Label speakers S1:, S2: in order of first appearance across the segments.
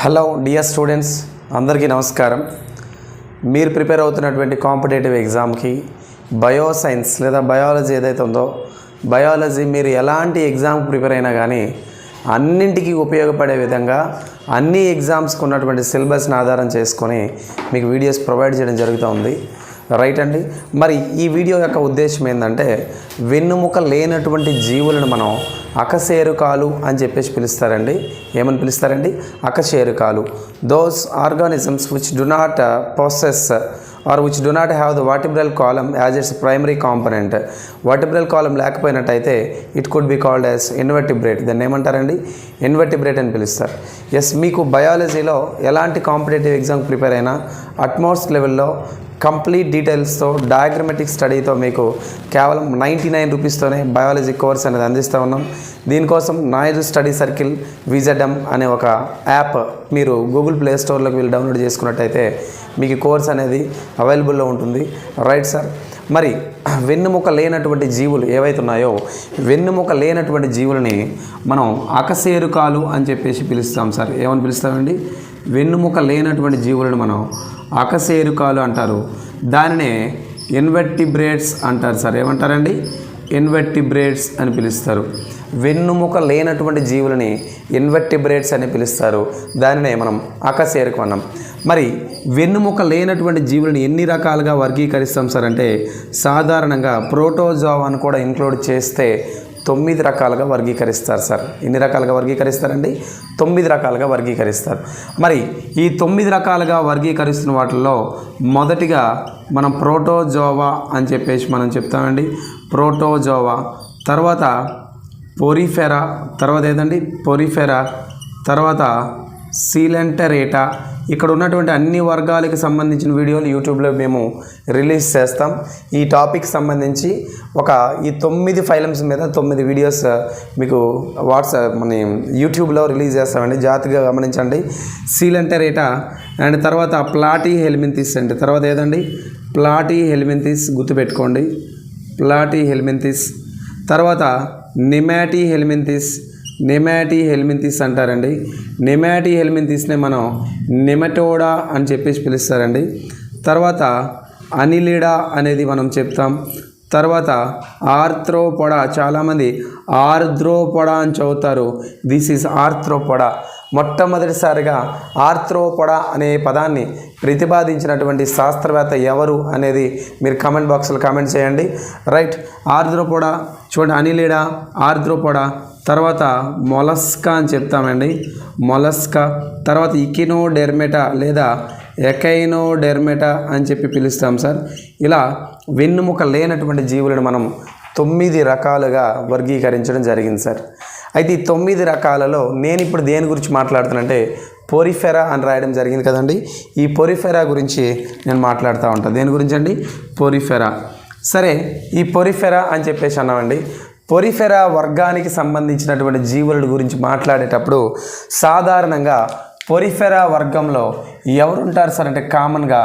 S1: Hello dear students అందరికీ నమస్కారం. మీరు ప్రిపేర్ అవుతున్నటువంటి కాంపిటేటివ్ ఎగ్జామ్కి బయో సైన్స్ లేదా బయాలజీ ఏదైతే ఉందో బయాలజీ మీరు ఎలాంటి ఎగ్జామ్కి ప్రిపేర్ అయినా కానీ అన్నింటికి ఉపయోగపడే విధంగా అన్ని ఎగ్జామ్స్కి ఉన్నటువంటి సిలబస్ని ఆధారం చేసుకొని మీకు వీడియోస్ ప్రొవైడ్ చేయడం జరుగుతూ ఉంది. రైట్ అండి? మరి ఈ వీడియో యొక్క ఉద్దేశం ఏంటంటే వెన్నుముక లేనటువంటి జీవులను మనం అకశేరుకాలు అని చెప్పేసి పిలుస్తారండి. ఏమని పిలుస్తారండి? అకశేరుకాలు. Those organisms which do not possess or which do not have the vertebral column as its primary component vertebral column లేకపోయినట్టయితే it could be called as invertebrate దాన్ని ఏమంటారండి? ఇన్వర్టిబ్రేట్ అని పిలుస్తారు. ఎస్ మీకు బయాలజీలో ఎలాంటి కాంపిటేటివ్ ఎగ్జామ్ ప్రిపేర్ అయినా utmost లెవెల్లో complete డీటెయిల్స్తో డయాగ్రమెటిక్ స్టడీతో మీకు కేవలం నైంటీ నైన్ రూపీస్తోనే బయాలజీ కోర్స్ అనేది అందిస్తూ ఉన్నాం. దీనికోసం నాయుడు స్టడీ సర్కిల్ విజడమ్ అనే ఒక యాప్ మీరు గూగుల్ ప్లే స్టోర్లోకి వెళ్ళి డౌన్లోడ్ చేసుకున్నట్టయితే మీకు కోర్స్ అనేది అవైలబుల్లో ఉంటుంది. Right sir. మరి వెన్నుముక లేనటువంటి జీవులు ఏవైతే ఉన్నాయో వెన్నుముక లేనటువంటి జీవులని మనం అకశేరుకాలు అని చెప్పేసి పిలుస్తాం సార్. ఏమని పిలుస్తామండి? వెన్నుముక లేనటువంటి జీవులను మనం అకశేరుకాలు అంటారు. దానినే ఇన్వెర్టిబ్రేట్స్ అంటారు సార్. ఏమంటారండి? ఇన్వెర్టిబ్రేట్స్ అని పిలుస్తారు. వెన్నుముక లేనటువంటి జీవులని ఇన్వెర్టిబ్రేట్స్ అని పిలుస్తారు. దానినే మనం అకశేరుకు అన్నాం మరి వెన్నుముక లేనటువంటి జీవులను ఎన్ని రకాలుగా వర్గీకరిస్తాం సార్ అంటే సాధారణంగా ప్రోటోజోవాను కూడా ఇంక్లూడ్ చేస్తే తొమ్మిది రకాలుగా వర్గీకరిస్తారు సార్. ఎన్ని రకాలుగా వర్గీకరిస్తారండి? తొమ్మిది రకాలుగా వర్గీకరిస్తారు. మరి ఈ తొమ్మిది రకాలుగా వర్గీకరిస్తున్న వాటిల్లో మొదటిగా మనం ప్రోటోజోవా అని చెప్పేసి మనం చెప్తామండి. ప్రోటోజోవా. తర్వాత పొరిఫెరా. తర్వాత ఏదండి? పొరిఫెరా. తర్వాత సీలెంటరేటా. ఇక్కడ ఉన్నటువంటి అన్ని వర్గాలకు సంబంధించిన వీడియోలు యూట్యూబ్లో మేము రిలీజ్ చేస్తాం. ఈ టాపిక్ సంబంధించి ఒక ఈ తొమ్మిది ఫైలమ్స్ మీద తొమ్మిది వీడియోస్ మీకు వాట్సాప్ మన యూట్యూబ్లో రిలీజ్ చేస్తామండి. జాగ్రత్తగా గమనించండి. సీలెంటరేటా అండ్ తర్వాత ప్లాటీ హెల్మింతిస్ అండి. తర్వాత ఏదండి? ప్లాటీ హెల్మింతిస్ గుర్తుపెట్టుకోండి. ప్లాటీ హెల్మింతిస్. తర్వాత నిమాటీ హెల్మింతిస్. నెమాటీ హెల్మింతిస్ అంటారండి. నెమాటీ హెల్మింతిస్నే మనం నెమటోడా అని చెప్పేసి పిలుస్తారండి. తర్వాత అనిలిడా అనేది మనం చెప్తాం. తర్వాత ఆర్థ్రోపొడా చాలామంది ఆర్ద్రోపొడా అని చదువుతారు. దిస్ ఈజ్ ఆర్థ్రోపొడా మొట్టమొదటిసారిగా ఆర్థ్రోపొడా అనే పదాన్ని ప్రతిపాదించినటువంటి శాస్త్రవేత్త ఎవరు అనేది మీరు కామెంట్ బాక్స్లో కామెంట్ చేయండి. రైట్ ఆర్ద్రోపొడా చూడండి అనిలిడా ఆర్ద్రోపొడా తర్వాత మొలస్కా అని చెప్తామండి. మొలస్కా తర్వాత ఇకినోడెర్మెటా లేదా ఎకైనోడెర్మెటా అని చెప్పి పిలుస్తాం సార్. ఇలా వెన్నుముక లేనటువంటి జీవులను మనం తొమ్మిది రకాలుగా వర్గీకరించడం జరిగింది సార్. అయితే ఈ తొమ్మిది రకాలలో నేను ఇప్పుడు దేని గురించి మాట్లాడుతానంటే పొరిఫెరా అని రాయడం జరిగింది కదండి. ఈ పొరిఫెరా గురించి నేను మాట్లాడుతూ ఉంటాను దేని గురించి అండి? పొరిఫెరా. సరే ఈ పొరిఫెరా అని చెప్పేసి అన్నామండి. పొరిఫెరా వర్గానికి సంబంధించినటువంటి జీవుల గురించి మాట్లాడేటప్పుడు సాధారణంగా పొరిఫెరా వర్గంలో ఎవరుంటారు సార్? అంటే కామన్గా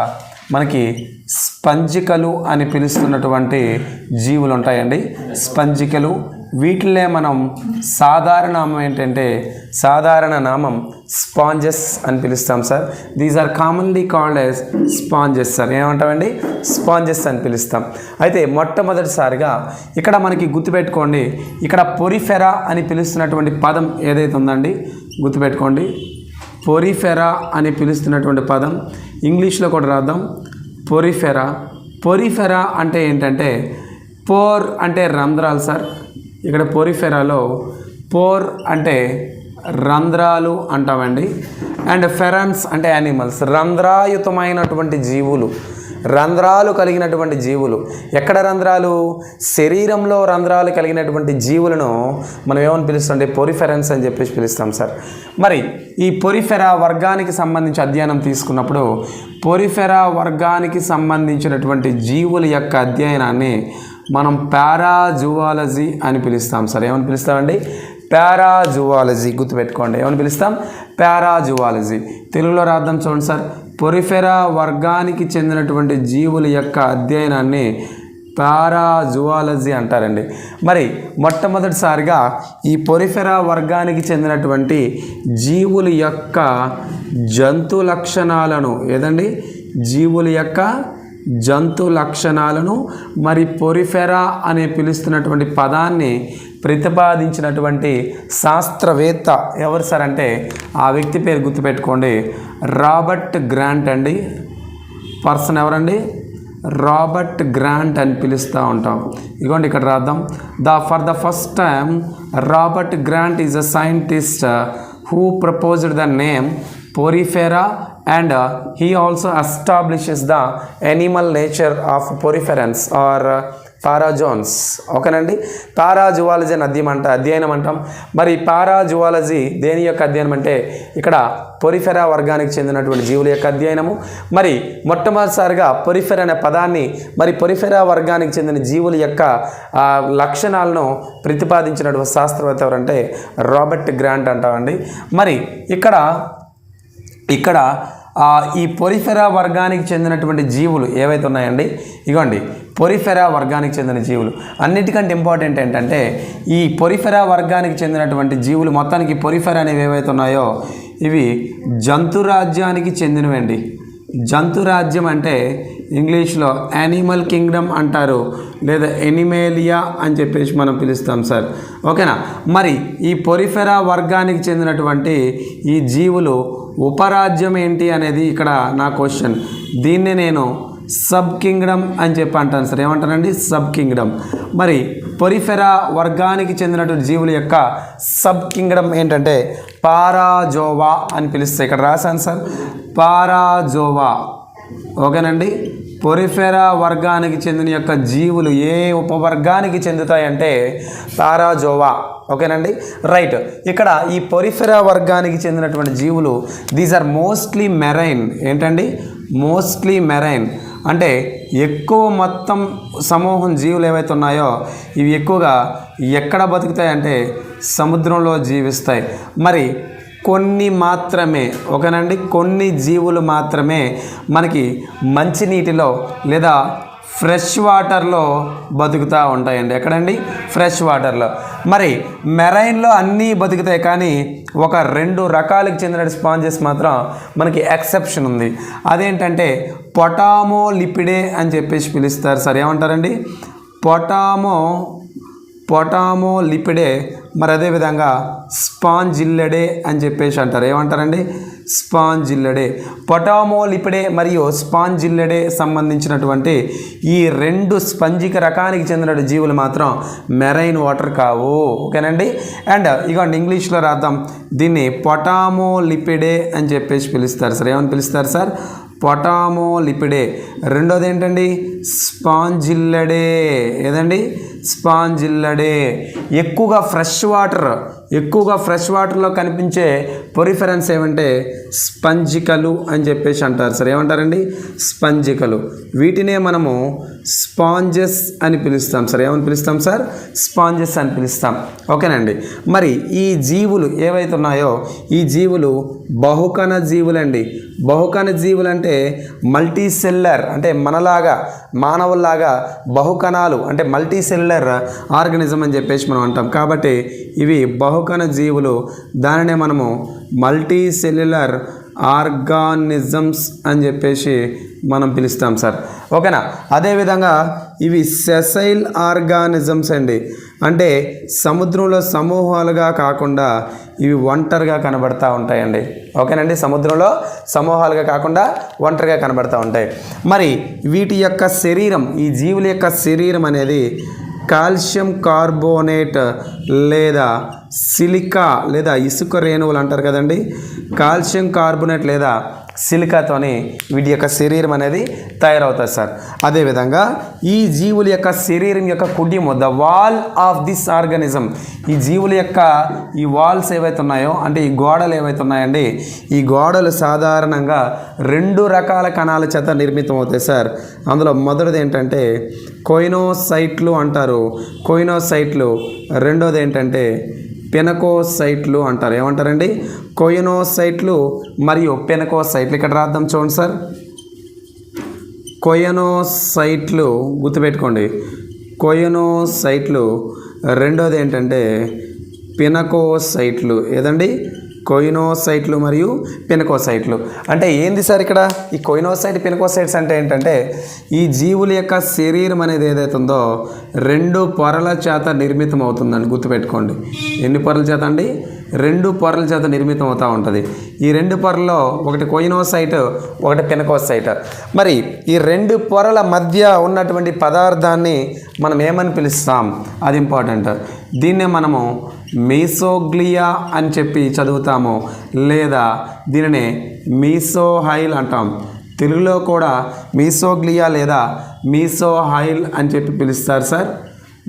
S1: మనకి స్పంజికలు అని పిలుస్తున్నటువంటి జీవులు ఉంటాయండి. స్పంజికలు. వీటిలే మనం సాధారణ నామం ఏంటంటే సాధారణ నామం స్పాంజెస్ అని పిలుస్తాం sir. These are commonly called as sponges sir. ఏమంటామండి? Sponges అని పిలుస్తాం. అయితే మొట్టమొదటిసారిగా ఇక్కడ మనకి గుర్తుపెట్టుకోండి ఇక్కడ పొరిఫెరా అని పిలుస్తున్నటువంటి పదం ఏదైతే ఉందండి? గుర్తుపెట్టుకోండి. పొరిఫెరా అని పిలుస్తున్నటువంటి పదం ఇంగ్లీష్లో కూడా రాద్దాం. పొరిఫెరా. పొరిఫెరా అంటే ఏంటంటే పోర్ అంటే రంధ్రాలు సార్. ఇక్కడ పొరిఫెరాలో పోర్ అంటే రంధ్రాలు అంటామండి. అండ్ ఫెరన్స్ అంటే యానిమల్స్. రంధ్రాయుతమైనటువంటి జీవులు. రంధ్రాలు కలిగినటువంటి జీవులు. ఎక్కడ రంధ్రాలు? శరీరంలో రంధ్రాలు కలిగినటువంటి జీవులను మనం ఏమని పిలుస్తుంటే పొరిఫెరెన్స్ అని చెప్పేసి పిలుస్తాం సార్. మరి ఈ పొరిఫెరా వర్గానికి సంబంధించి అధ్యయనం తీసుకున్నప్పుడు పొరిఫెరా వర్గానికి సంబంధించినటువంటి జీవుల యొక్క అధ్యయనాన్ని మనం పారాజువాలజీ అని పిలుస్తాం సార్. ఏమని పిలుస్తామండి? పారాజువాలజీ గుర్తుపెట్టుకోండి. ఏమని పిలుస్తాం? పారాజువాలజీ. తెలుగులో రాద్దాం చూడండి సార్. పొరిఫెరా వర్గానికి చెందినటువంటి జీవుల యొక్క అధ్యయనాన్ని పారాజువాలజీ అంటారండి. మరి మొట్టమొదటిసారిగా ఈ పొరిఫెరా వర్గానికి చెందినటువంటి జీవుల యొక్క జంతు లక్షణాలను ఏదండి? జీవుల యొక్క జంతు లక్షణాలను మరి పొరిఫెరా అనే పిలుస్తున్నటువంటి పదాన్ని ప్రతిపాదించినటువంటి శాస్త్రవేత్త ఎవరు సార్ అంటే? ఆ వ్యక్తి పేరు గుర్తుపెట్టుకోండి. రాబర్ట్ గ్రాంట్ అండి. పర్సన్ ఎవరండి? రాబర్ట్ గ్రాంట్ అని పిలుస్తూ ఉంటాం. ఇదిగోండి ఇక్కడ రాద్దాం. The for the first time Robert Grant is a scientist who proposed the name porifera and he also establishes the animal nature of poriferans or parazoans ఓకేనండి? Parazoology అని అధ్యయనం అంట అధ్యయనం అంటాం. మరి పారాజువాలజీ దేని యొక్క అధ్యయనం అంటే ఇక్కడ పొరిఫెరా వర్గానికి చెందినటువంటి జీవుల యొక్క అధ్యయనము. మరి మొట్టమొదటిసారిగా పొరిఫెర్ అనే పదాన్ని మరి పొరిఫెరా వర్గానికి చెందిన జీవుల యొక్క లక్షణాలను ప్రతిపాదించినటువంటి శాస్త్రవేత్త ఎవరంటే రాబర్ట్ గ్రాంట్ అంటామండి. మరి ఇక్కడ ఇక్కడ ఈ పొరిఫెరా వర్గానికి చెందినటువంటి జీవులు ఏవైతే ఉన్నాయండి? ఇగోండి పొరిఫెరా వర్గానికి చెందిన జీవులు. అన్నిటికంటే ఇంపార్టెంట్ ఏంటంటే ఈ పొరిఫెరా వర్గానికి చెందినటువంటి జీవులు మొత్తానికి పొరిఫెరా అనేవి ఏవైతే ఉన్నాయో ఇవి జంతురాజ్యానికి చెందినవండి. జంతురాజ్యం అంటే ఇంగ్లీష్లో యానిమల్ కింగ్డమ్ అంటారు లేదా ఎనిమేలియా అని చెప్పేసి మనం పిలుస్తాం సార్. ఓకేనా? మరి ఈ పొరిఫెరా వర్గానికి చెందినటువంటి ఈ జీవులు ఉపరాజ్యం ఏంటి అనేది ఇక్కడ నా క్వశ్చన్. దీన్ని నేను సబ్ కింగ్డమ్ అని చెప్పి అంటాను సార్. ఏమంటానండి సబ్ కింగ్డమ్ మరి పొరిఫెరా వర్గానికి చెందినటువంటి జీవుల యొక్క సబ్ కింగ్డమ్ ఏంటంటే పారాజోవా అని పిలుస్తాయి ఇక్కడ రాశాను సార్. పారాజోవా. ఓకేనండి. పొరిఫెరా వర్గానికి చెందిన యొక్క జీవులు ఏ ఉపవర్గానికి చెందుతాయంటే తారాజోవా. ఓకేనండి. రైట్. ఇక్కడ ఈ పొరిఫెరా వర్గానికి చెందినటువంటి జీవులు దీస్ ఆర్ మోస్ట్లీ మెరైన్ ఏంటండి? మోస్ట్లీ మెరైన్ అంటే ఎక్కువ మొత్తం సమూహం జీవులు ఏవైతే ఉన్నాయో ఇవి ఎక్కువగా ఎక్కడ బతుకుతాయంటే సముద్రంలో జీవిస్తాయి. మరి కొన్ని మాత్రమే. ఒకనండి కొన్ని జీవులు మాత్రమే మనకి మంచినీటిలో లేదా ఫ్రెష్ వాటర్లో బతుకుతూ ఉంటాయండి. ఎక్కడండి? ఫ్రెష్ వాటర్లో. మరి మెరైన్లో అన్నీ బతుకుతాయి కానీ ఒక రెండు రకాలకు చెందిన స్పాంజెస్ మాత్రం మనకి ఎక్సెప్షన్ ఉంది. అదేంటంటే పొటామో లిపిడే అని చెప్పేసి పిలుస్తారు. సరే ఏమంటారండి పొటామో పొటామో లిపిడే మరి అదేవిధంగా స్పాంజిల్లడే అని చెప్పేసి అంటారు. ఏమంటారండి? స్పాంజిల్లడే. పొటామోలిపిడే మరియు స్పాంజిల్లడే సంబంధించినటువంటి ఈ రెండు స్పంజిక రకానికి చెందిన జీవులు మాత్రం మెరైన్ వాటర్ కావు. ఓకేనండి? అండ్ ఇగోండి ఇంగ్లీష్లో రాద్దాం. దీన్ని పొటామో లిపిడే అని చెప్పేసి పిలుస్తారు సార్. ఏమని పిలుస్తారు సార్? పొటామో లిపిడే. రెండోది ఏంటండి? స్పాంజిల్లడే. ఏదండి? స్పాంజిల్లడే. ఎక్కువగా ఫ్రెష్ వాటర్ ఎక్కువగా ఫ్రెష్ వాటర్లో కనిపించే పొరిఫెరెన్స్ ఏమంటే స్పంజికలు అని చెప్పేసి అంటారు. సార్ ఏమంటారండి? స్పంజికలు. వీటినే మనము స్పాంజెస్ అని పిలుస్తాం. సార్ ఏమని పిలుస్తాం సార్? స్పాంజెస్ అని పిలుస్తాం. ఓకేనండి. మరి ఈ జీవులు ఏవైతే ఉన్నాయో ఈ జీవులు బహుకణ జీవులండి. బహుకణ జీవులు అంటే మల్టీ సెల్లర్ అంటే మనలాగా మానవుల్లాగా బహుకణాలు అంటే మల్టీ సెల్లర్ సెల్యులర్ ఆర్గనిజం అని చెప్పేసి మనం అంటాం. కాబట్టి ఇవి బహుకణ జీవులు. దానినే మనము మల్టీ సెల్యులర్ ఆర్గానిజమ్స్ అని చెప్పేసి మనం పిలుస్తాం సార్. ఓకేనా? అదేవిధంగా ఇవి సెసైల్ ఆర్గానిజమ్స్ అండి. అంటే సముద్రంలో సమూహాలుగా కాకుండా ఇవి ఒంటరిగా కనబడతా ఉంటాయండి. ఓకేనండి సముద్రంలో సమూహాలుగా కాకుండా ఒంటరిగా కనబడతా ఉంటాయి. మరి వీటి యొక్క శరీరం ఈ జీవుల యొక్క శరీరం అనేది కాల్షియం కార్బోనేట్ లేదా సిలికా లేదా ఇసుక రేణువులు అంటారు కదండి. కాల్షియం కార్బోనేట్ లేదా సిలికాతోని వీటి యొక్క శరీరం అనేది తయారవుతుంది సార్. అదేవిధంగా ఈ జీవుల యొక్క శరీరం యొక్క కుడ్యము the wall of this organism ఈ జీవుల యొక్క ఈ వాల్స్ ఏవైతే ఉన్నాయో అంటే ఈ గోడలు ఏవైతే ఉన్నాయండి ఈ గోడలు సాధారణంగా రెండు రకాల కణాల చేత నిర్మితం అవుతాయి సార్. అందులో మొదటిది ఏంటంటే కోయినోసైట్లు అంటారు. కోయినోసైట్లు. రెండోది ఏంటంటే పెనకోసైట్లు అంటారు. ఏమంటారండి? కోయినోసైట్లు మరియు పెనకోసైట్లు. ఇక్కడ రాద్దాం చూడండి సార్. కొయనోసైట్లు గుర్తుపెట్టుకోండి. కొయనోసైట్లు రెండోది ఏంటంటే పినకోసైట్లు. ఏదండి? కొయినోసైట్లు మరియు పినకోసైట్లు. అంటే ఏంది సార్ ఇక్కడ? ఈ కొయినోసైట్ పినకోసైట్స్ అంటే ఏంటంటే ఈ జీవుల యొక్క శరీరం అనేది ఏదైతే ఉందో రెండు పొరల చేత నిర్మితం అవుతుందండి గుర్తుపెట్టుకోండి. ఎన్ని పొరల చేత అండి? రెండు పొరల చేత నిర్మితం అవుతూ ఉంటుంది. ఈ రెండు పొరల్లో ఒకటి కొయినోసైట్ ఒకటి పెనకోసైట్. మరి ఈ రెండు పొరల మధ్య ఉన్నటువంటి పదార్థాన్ని మనం ఏమని పిలుస్తాం? అది ఇంపార్టెంట్. దీన్నే మనము మీసోగ్లియా అని చెప్పి చదువుతాము. లేదా దీనిని మీసోహైల్ అంటాం. తెలుగులో కూడా మీసోగ్లియా లేదా మీసోహైల్ అని చెప్పి పిలుస్తారు సార్.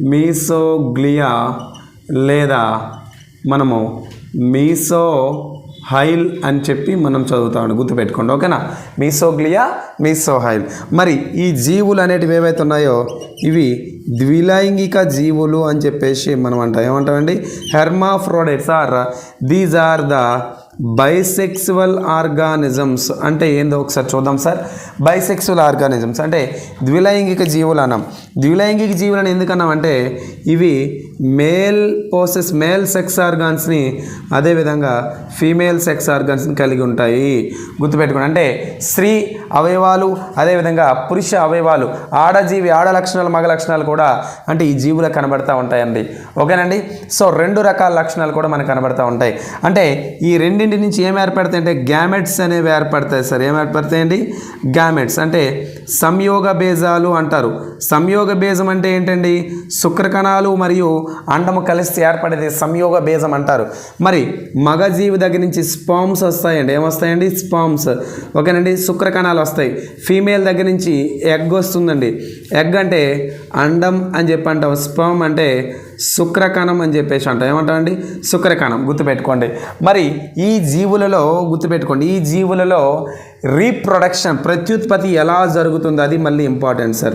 S1: మీసోగ్లియా లేదా మనము మీసో హైల్ అని చెప్పి మనం చదువుతామండి గుర్తుపెట్టుకోండి ఓకేనా? మీసోగ్లియా మీసోహైల్. మరి ఈ జీవులు అనేటివి ఏవైతే ఉన్నాయో ఇవి ద్విలైంగిక జీవులు అని చెప్పేసి మనం అంటాం. ఏమంటామండి? Hermaphrodites or these are the bisexual organisms అంటే ఏందో ఒకసారి చూద్దాం సార్. బైసెక్సువల్ ఆర్గానిజమ్స్ అంటే ద్విలైంగిక జీవులు అన్నాం. ద్విలైంగిక జీవులను ఎందుకన్నాం అంటే ఇవి మేల్ పోసెస్ మేల్ సెక్స్ ఆర్గాన్స్ని అదేవిధంగా ఫీమేల్ సెక్స్ ఆర్గాన్స్ని కలిగి ఉంటాయి. గుర్తుపెట్టుకోండి. అంటే స్త్రీ అవయవాలు అదేవిధంగా పురుష అవయవాలు ఆడజీవి ఆడ లక్షణాలు మగ లక్షణాలు కూడా అంటే ఈ జీవులకు కనబడతా ఉంటాయండి. ఓకేనండి? సో రెండు రకాల లక్షణాలు కూడా మనకు కనబడతా ఉంటాయి. అంటే ఈ రెండింటి నుంచి ఏం ఏర్పడతాయి అంటే గ్యామెట్స్ అనేవి ఏర్పడతాయి సార్. ఏం ఏర్పడతాయండి? గ్యామెట్స్. అంటే సంయోగ బేజాలు అంటారు. సంయోగ బేజం అంటే ఏంటండి? శుక్రకణాలు మరియు అండము కలిసి ఏర్పడేది సంయోగ బేజం అంటారు. మరి మగజీవి దగ్గర నుంచి స్పామ్స్ వస్తాయండి. ఏమొస్తాయండి? స్పామ్స్. ఓకేనండి? శుక్రకణాలు వస్తాయి. ఫీమేల్ దగ్గర నుంచి ఎగ్ వస్తుందండి. ఎగ్ అంటే అండం అని చెప్పి అంటాం. స్పామ్ అంటే శుక్రకణం అని చెప్పేసి అంటాం. ఏమంటామండి? శుక్రకణం. గుర్తుపెట్టుకోండి. మరి ఈ జీవులలో గుర్తుపెట్టుకోండి. ఈ జీవులలో రీప్రొడక్షన్ ప్రత్యుత్పత్తి ఎలా జరుగుతుంది అది మళ్ళీ ఇంపార్టెంట్ సార్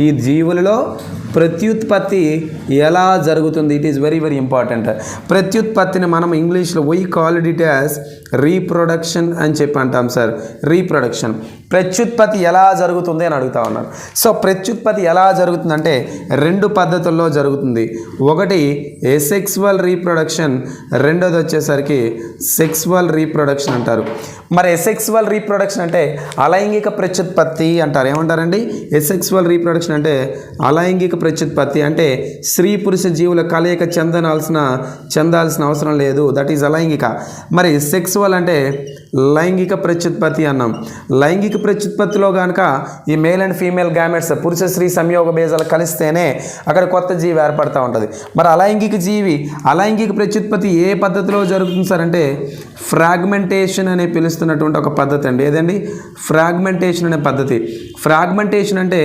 S1: ఈ జీవులలో ప్రత్యుత్పత్తి ఎలా జరుగుతుంది? It is very very important ప్రత్యుత్పత్తిని మనం ఇంగ్లీష్లో we call it as reproduction అని చెప్పి అంటాం సార్ రీప్రొడక్షన్ ప్రత్యుత్పత్తి ఎలా జరుగుతుంది అని అడుగుతా ఉన్నారు సో ప్రత్యుత్పత్తి ఎలా జరుగుతుందంటే రెండు పద్ధతుల్లో జరుగుతుంది. ఒకటి ఎసెక్సువల్ రీప్రొడక్షన్ రెండోది వచ్చేసరికి సెక్సువల్ రీప్రొడక్షన్ అంటారు. మరి ఎసెక్సువల్ రీప్రొడక్షన్ అంటే అలైంగిక ప్రత్యుత్పత్తి అంటారు. ఏమంటారండి? ఎసెక్సువల్ రీప్రొడక్షన్ అంటే అలైంగిక ప్రత్యుత్పత్తి అంటే స్త్రీ పురుష జీవుల కలయిక చెందనాల్సిన చెందాల్సిన అవసరం లేదు. దట్ ఈజ్ అలైంగిక. మరి సెక్సువల్ అంటే లైంగిక ప్రత్యుత్పత్తి అన్నాం. లైంగిక ప్రత్యుత్పత్తిలో కనుక ఈ మేల్ అండ్ ఫీమేల్ గ్యామెట్స్ పురుష స్త్రీ సంయోగ బేజాలు కలిస్తేనే అక్కడ కొత్త జీవి ఏర్పడుతూ ఉంటుంది. మరి అలైంగిక జీవి అలైంగిక ప్రత్యుత్పత్తి ఏ పద్ధతిలో జరుగుతుంది సార్ అంటే ఫ్రాగ్మెంటేషన్ అనే పిలుస్తున్నటువంటి ఒక పద్ధతి అండి. ఏదండి? ఫ్రాగ్మెంటేషన్ అనే పద్ధతి. ఫ్రాగ్మెంటేషన్ అంటే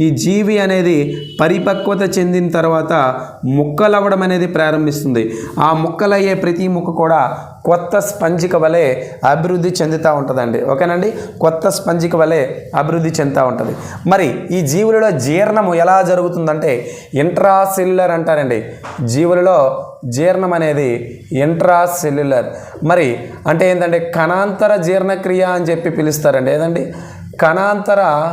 S1: ఈ జీవి అనేది పరిపక్వత చెందిన తర్వాత ముక్కలవ్వడం అనేది ప్రారంభిస్తుంది. ఆ ముక్కలయ్యే ప్రతి ముక్క కూడా కొత్త స్పంజిక వలె అభివృద్ధి చెందుతూ ఉంటుందండి. ఓకేనండి? కొత్త స్పంజిక వలె అభివృద్ధి చెందుతూ ఉంటుంది. మరి ఈ జీవులలో జీర్ణము ఎలా జరుగుతుందంటే ఇంట్రాసెల్యులర్ అంటారండి. జీవులలో జీర్ణం అనేది ఇంట్రాసెల్యులర్. మరి అంటే ఏంటంటే కణాంతర జీర్ణక్రియ అని చెప్పి పిలుస్తారండి. ఏదండి? కణాంతర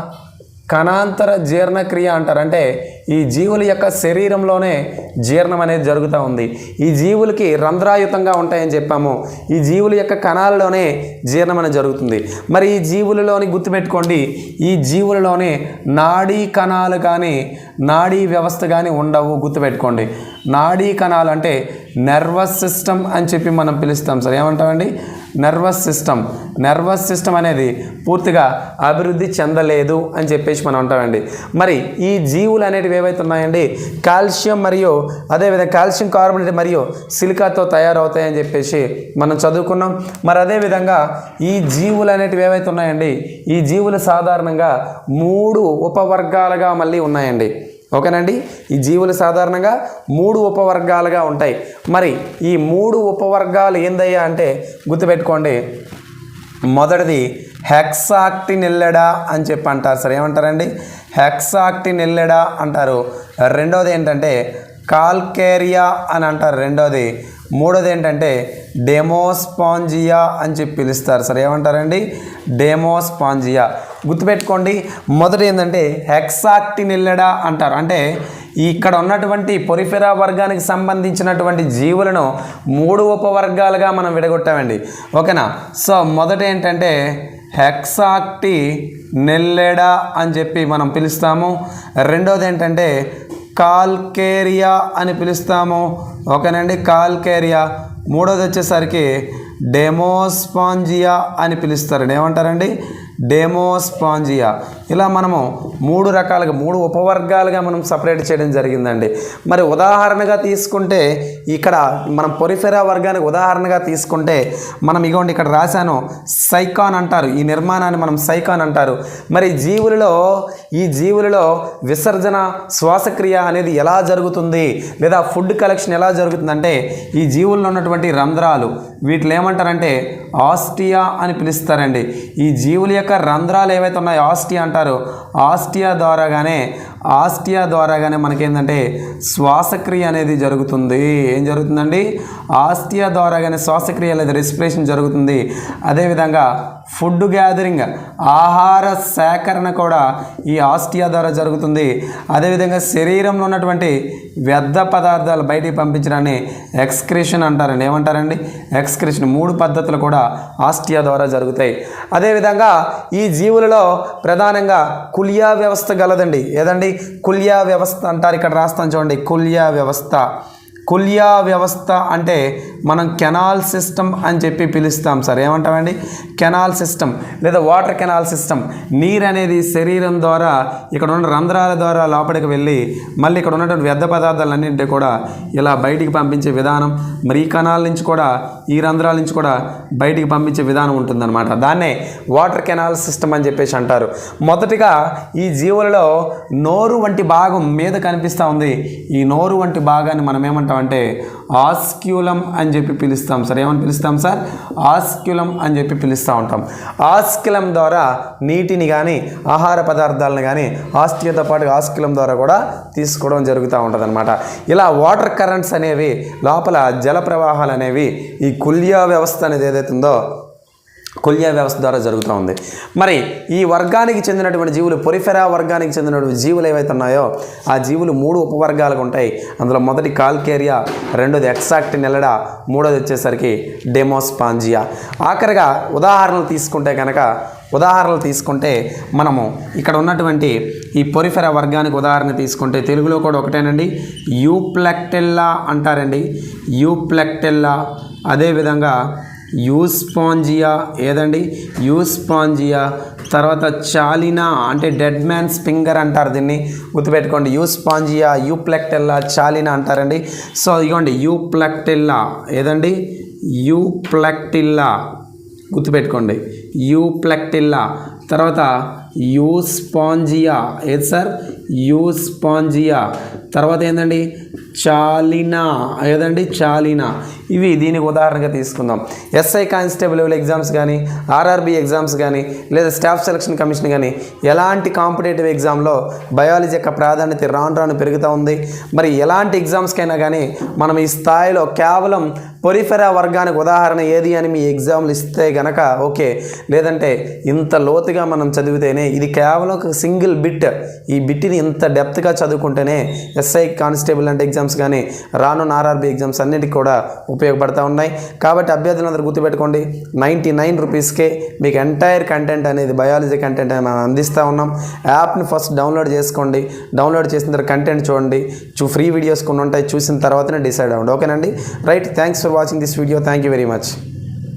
S1: కణాంతర జీర్ణక్రియ అంటారు. అంటే ఈ జీవుల యొక్క శరీరంలోనే జీర్ణం అనేది జరుగుతూ ఉంది. ఈ జీవులకి రంధ్రాయుతంగా ఉంటాయని చెప్పాము. ఈ జీవుల యొక్క కణాలలోనే జీర్ణం అనేది జరుగుతుంది. మరి ఈ జీవులలోని గుర్తుపెట్టుకోండి. ఈ జీవులలోనే నాడీ కణాలు కానీ నాడీ వ్యవస్థ కానీ ఉండవు. గుర్తుపెట్టుకోండి. నాడీ కణాలు అంటే నర్వస్ సిస్టమ్ అని చెప్పి మనం పిలుస్తాం సార్. ఏమంటామండి? నర్వస్ సిస్టమ్ నర్వస్ సిస్టమ్ అనేది పూర్తిగా అభివృద్ధి చెందలేదు అని చెప్పేసి మనం అంటామండి. మరి ఈ జీవులు అనేటివి ఏవైతే ఉన్నాయండి కాల్షియం మరియు అదేవిధంగా కాల్షియం కార్బోనేట్ మరియు సిలికాతో తయారవుతాయని చెప్పేసి మనం చదువుకున్నాం. మరి అదేవిధంగా ఈ జీవులు అనేటివి ఏవైతే ఉన్నాయండి ఈ జీవులు సాధారణంగా మూడు ఉపవర్గాలుగా మళ్ళీ ఉన్నాయండి. ఓకేనండి? ఈ జీవులు సాధారణంగా మూడు ఉపవర్గాలుగా ఉంటాయి. మరి ఈ మూడు ఉపవర్గాలు ఏందయ్యా అంటే గుర్తుపెట్టుకోండి. మొదటిది హెక్సాక్టినిల్లడా అని చెప్పి అంటారు. సార్ ఏమంటారండి? హెక్సాక్టినిల్లెడా అంటారు. రెండోది ఏంటంటే కాల్కేరియా అని అంటారు రెండోది. మూడోది ఏంటంటే డెమోస్పాంజియా అని చెప్పి పిలుస్తారు. సరే ఏమంటారండి? డెమోస్పాంజియా. గుర్తుపెట్టుకోండి మొదటి ఏంటంటే హెక్సాక్టినిల్లడా అంటారు. అంటే ఇక్కడ ఉన్నటువంటి పొరిఫెరా వర్గానికి సంబంధించినటువంటి జీవులను మూడు ఉపవర్గాలుగా మనం విడగొట్టామండి. ఓకేనా? సో మొదట ఏంటంటే హెక్సాక్టి నెల్లెడా అని చెప్పి మనం పిలుస్తాము. రెండోది ఏంటంటే కాల్కేరియా అని పిలుస్తాము. ఓకేనండి కాల్కేరియా. మూడోది వచ్చేసరికి డెమోస్పాంజియా అని పిలుస్తారండి ఏమంటారండి? డెమోస్పాంజియా. ఇలా మనము మూడు రకాలుగా మూడు ఉపవర్గాలుగా మనం సపరేట్ చేయడం జరిగిందండి. మరి ఉదాహరణగా తీసుకుంటే ఇక్కడ మనం పొరిఫెరా వర్గానికి ఉదాహరణగా తీసుకుంటే మనం ఇగోండి ఇక్కడ రాశాను సైకాన్ అంటారు. ఈ నిర్మాణాన్ని మనం సైకాన్ అంటారు. మరి జీవులలో ఈ జీవులలో విసర్జన శ్వాసక్రియ అనేది ఎలా జరుగుతుంది? లేదా ఫుడ్ కలెక్షన్ ఎలా జరుగుతుందంటే ఈ జీవుల్లో ఉన్నటువంటి రంధ్రాలు వీటిని ఏమంటారంటే ఆస్టియా అని పిలుస్తారండి. ఈ జీవుల యొక్క రంధ్రాలు ఏవైతే ఉన్నాయో ఆస్టియా అంటారు. ఆస్టియా ద్వారాగానే ఆస్టియా ద్వారాగానే మనకేంటంటే శ్వాసక్రియ అనేది జరుగుతుంది. ఏం జరుగుతుందండి? ఆస్టియా ద్వారాగానే శ్వాసక్రియ లేదా రెస్పిరేషన్ జరుగుతుంది. అదేవిధంగా ఫుడ్ గ్యాదరింగ్ ఆహార సేకరణ కూడా ఈ ఆస్టియా ద్వారా జరుగుతుంది. అదేవిధంగా శరీరంలో ఉన్నటువంటి వ్యర్థ పదార్థాలు బయటికి పంపించడాన్ని ఎక్స్క్రిషన్ అంటారండి. ఏమంటారండి? ఎక్స్క్రిషన్ మూడు పద్ధతులు కూడా ఆస్టియా ద్వారా జరుగుతాయి. అదేవిధంగా ఈ జీవులలో ప్రధానంగా కులియా వ్యవస్థ గలదండి. ఏదండి? కులియా వ్యవస్థ అంటారు ఇక్కడ రాస్తాను చూడండి కులియా వ్యవస్థ. కుల్యా వ్యవస్థ అంటే మనం కెనాల్ సిస్టమ్ అని చెప్పి పిలుస్తాం సార్. ఏమంటామండి? కెనాల్ సిస్టమ్ లేదా వాటర్ కెనాల్ సిస్టమ్. నీరు అనేది శరీరం ద్వారా ఇక్కడ ఉన్న రంధ్రాల ద్వారా లోపలికి వెళ్ళి మళ్ళీ ఇక్కడ ఉన్నటువంటి వ్యర్థ పదార్థాలన్నింటినీ కూడా ఇలా బయటికి పంపించే విధానం మరి ఈ కెనాల్ నుంచి కూడా ఈ రంధ్రాల నుంచి కూడా బయటికి పంపించే విధానం ఉంటుందన్నమాట. దాన్నే వాటర్ కెనాల్ సిస్టమ్ అని చెప్పేసి అంటారు. మొదటిగా ఈ జీవులలో నోరు వంటి భాగం మీద కనిపిస్తూ ఉంది. ఈ నోరు వంటి భాగాన్ని మనం ఏమంటాం అంటే ఆస్క్యులం అని చెప్పి పిలుస్తాం సార్. ఏమని పిలుస్తాం సార్? ఆస్క్యులం అని చెప్పి పిలుస్తూ ఉంటాం. ఆస్క్యులం ద్వారా నీటిని కానీ ఆహార పదార్థాలను కానీ ఆస్టియాతో పాటు ఆస్క్యులం ద్వారా కూడా తీసుకోవడం జరుగుతూ ఉంటుంది ఇలా వాటర్ కరెంట్స్ అనేవి లోపల జల ప్రవాహాలు అనేవి ఈ కుల్యా వ్యవస్థ అనేది ఏదైతుందో ఉందో కొల్యా వ్యవస్థ ద్వారా జరుగుతూ ఉంది. మరి ఈ వర్గానికి చెందినటువంటి జీవులు పొరిఫెరా వర్గానికి చెందినటువంటి జీవులు ఏవైతే ఉన్నాయో ఆ జీవులు మూడు ఉపవర్గాలుగా ఉంటాయి. అందులో మొదటి కాల్కేరియా రెండోది ఎక్సాక్ట్ నెలడా మూడోది వచ్చేసరికి డెమోస్పాంజియా ఆఖరిగా ఉదాహరణలు తీసుకుంటే కనుక ఉదాహరణలు తీసుకుంటే మనము ఇక్కడ ఉన్నటువంటి ఈ పొరిఫెరా వర్గానికి ఉదాహరణ తీసుకుంటే తెలుగులో కూడా ఒకటేనండి యూప్లెక్టెల్లా అంటారండి. యూప్లెక్టెల్లా అదేవిధంగా యూస్పాంజియా ఏదండి? యూస్పాంజియా. తర్వాత చాలినా అంటే డెడ్ మ్యాన్స్ ఫింగర్ అంటారు దీన్ని. గుర్తుపెట్టుకోండి యూస్పాంజియా యూప్లెక్టెల్లా చాలినా అంటారండి. సో ఇదిగోండి యూప్లెక్టెల్లా ఏదండి? యూప్లెక్టిల్లా. గుర్తుపెట్టుకోండి యూప్లెక్టిల్లా. తర్వాత యూస్పాంజియా. ఏది సార్? యూస్పాంజియా తర్వాత ఏంటండి చాలినా. ఏదండి? చాలినా. ఇవి దీనికి ఉదాహరణగా తీసుకుందాం. ఎస్ఐ కానిస్టేబుల్ లెవెల్ ఎగ్జామ్స్ కానీ ఆర్ఆర్బి ఎగ్జామ్స్ కానీ లేదా స్టాఫ్ సెలక్షన్ కమిషన్ కానీ ఎలాంటి కాంపిటేటివ్ ఎగ్జామ్లో బయాలజీ యొక్క ప్రాధాన్యత రాను రాను పెరుగుతూ ఉంది. మరి ఎలాంటి ఎగ్జామ్స్కైనా కానీ మనం ఈ స్థాయిలో కేవలం పొరిఫెరా వర్గానికి ఉదాహరణ ఏది అని మీ ఎగ్జామ్లు ఇస్తే గనక ఓకే. లేదంటే ఇంత లోతుగా మనం చదివితేనే ఇది కేవలం ఒక సింగిల్ బిట్. ఈ బిట్ని ఇంత డెప్త్గా చదువుకుంటేనే ఎస్ఐ కానిస్టేబుల్ అంటే ఎగ్జామ్స్ కానీ రానున్న ఆర్ఆర్బి ఎగ్జామ్స్ అన్నిటికీ కూడా ఉపయోగపడతా ఉన్నాయి. కాబట్టి అభ్యర్థులందరూ గుర్తుపెట్టుకోండి. నైంటీ నైన్ రూపీస్కే మీకు ఎంటైర్ కంటెంట్ అనేది బయాలజీ కంటెంట్ అని మనం అందిస్తూ ఉన్నాం. యాప్ని ఫస్ట్ డౌన్లోడ్ చేసుకోండి. డౌన్లోడ్ చేసిన తర్వాత కంటెంట్ చూడండి. చూ ఫ్రీ వీడియోస్ కొన్ని ఉంటాయి. చూసిన తర్వాతనే డిసైడ్ అవ్వండి. ఓకేనండి right thanks for watching this video thank you very much